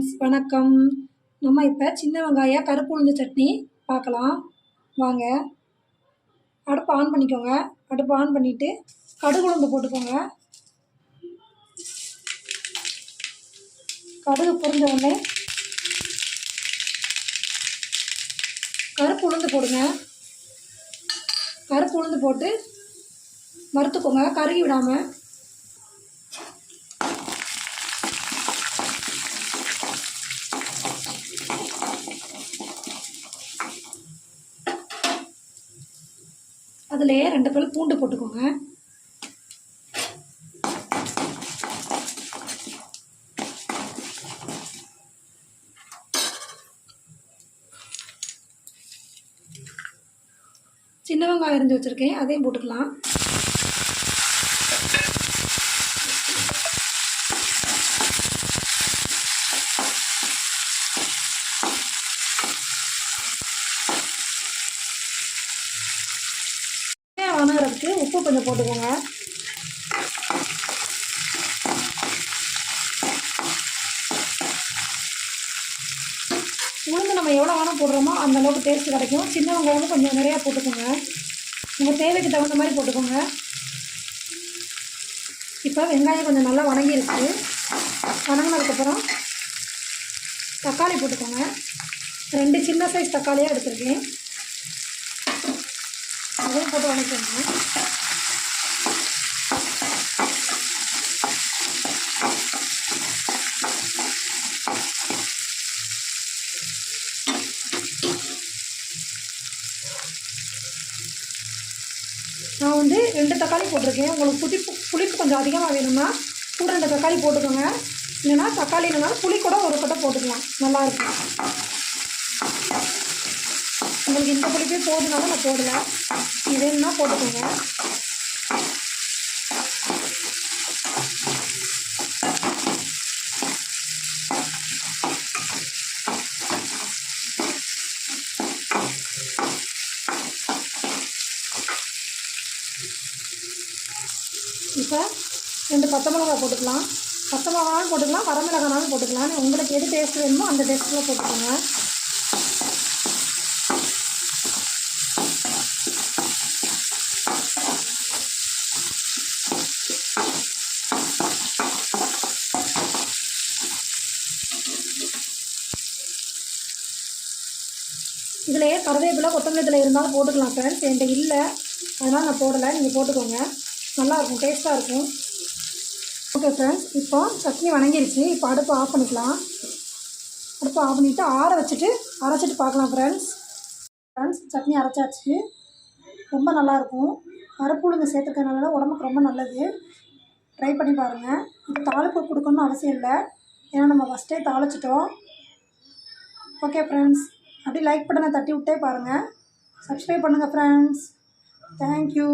Friends வணக்கம். நம்ம இப்போ சின்ன வெங்காய கருப்பு உளுந்து சட்னி பார்க்கலாம் வாங்க. அடுப்பு ஆன் பண்ணிக்கோங்க. அடுப்பு ஆன் பண்ணிவிட்டு கடுகு உளுந்து போட்டுக்கோங்க. கடுகு பொரிஞ்ச உடனே கருப்பு உளுந்து போடுங்க. கருப்பு உளுந்து போட்டு வறுத்துக்கோங்க. கருகி விடாமல் அதிலே ரெண்டு பல் பூண்டு போட்டுக்கோங்க. சின்ன வெங்காயம் இருந்து வச்சுருக்கேன் அதையும் போட்டுக்கலாம். வணங்குறதுக்கு உப்பு கொஞ்சம் போட்டுக்கோங்க. உளுந்து நம்ம எவ்வளோ வேணால் போடுறோமோ அந்தளவுக்கு டேஸ்ட் கிடைக்கும். சின்ன வெங்காயமும் கொஞ்சம் நிறையா போட்டுக்கோங்க. உங்கள் தேவைக்கு தகுந்த மாதிரி போட்டுக்கோங்க. இப்போ வெங்காயம் கொஞ்சம் நல்லா வணங்கியிருக்கு வணங்கினதுக்கப்புறம் தக்காளி போட்டுக்கோங்க. ரெண்டு சின்ன சைஸ் தக்காளியாக எடுத்துருக்கேன். அதையும் போட்டு வணக்கிக்கோங்க நான் வந்து ரெண்டு தக்காளி போட்டிருக்கேன். உங்களுக்கு புளிப்பு புளிப்பு கொஞ்சம் அதிகமாக வேணும்னா கூட ரெண்டு தக்காளி போட்டுக்கோங்க. இல்லைன்னா தக்காளி இல்லைனா புளி கூட ஒரு கொட்டை போட்டுக்கலாம். நல்லாயிருக்கும் உங்களுக்கு இந்த புளிப்பே போதுனாலும் நான் போடல. இது வேணும்னா போட்டுக்கோங்க. இப்போ ரெண்டு பச்சை மிளகா போட்டுக்கலாம். பச்சை மிளகானாலும் போட்டுக்கலாம் வரமிளகானாலும் போட்டுக்கலாம். உங்களுக்கு எது டேஸ்ட் வேணுமோ அந்த டேஸ்ட்டில் போட்டுக்கோங்க. இதுலேயே கருவேப்பிலை கொத்தமல்லி இதில் இருந்தாலும் போட்டுக்கலாம் ஃப்ரெண்ட்ஸ் என்கிட்ட இல்லை. அதனால் நான் போடலை. நீங்கள் போட்டுக்கோங்க. நல்லாயிருக்கும். டேஸ்ட்டாக இருக்கும். ஓகே ஃப்ரெண்ட்ஸ் இப்போ சட்னி வணங்கிருச்சு. இப்போ அடுப்பு ஆஃப் பண்ணிக்கலாம். அடுப்பு ஆஃப் பண்ணிவிட்டு ஆற வச்சுட்டு அரைச்சிட்டு பார்க்கலாம் ஃப்ரெண்ட்ஸ் ஃப்ரெண்ட்ஸ் சட்னி அரைச்சாச்சு. ரொம்ப நல்லாயிருக்கும். கருப்பு சேர்த்துக்கிறதுனால உடம்புக்கு ரொம்ப நல்லது. ட்ரை பண்ணி பாருங்கள் இப்போ தாளிப்பு கொடுக்கணும்னு அவசியம் இல்லை. ஏன்னா நம்ம ஃபஸ்ட்டே தாளிச்சிட்டோம். ஓகே ஃப்ரெண்ட்ஸ் அப்படியே லைக் பட்டனை தட்டி விட்டே பாருங்கள் சப்ஸ்கிரைப் பண்ணுங்கள் ஃப்ரெண்ட்ஸ் தேங்க்யூ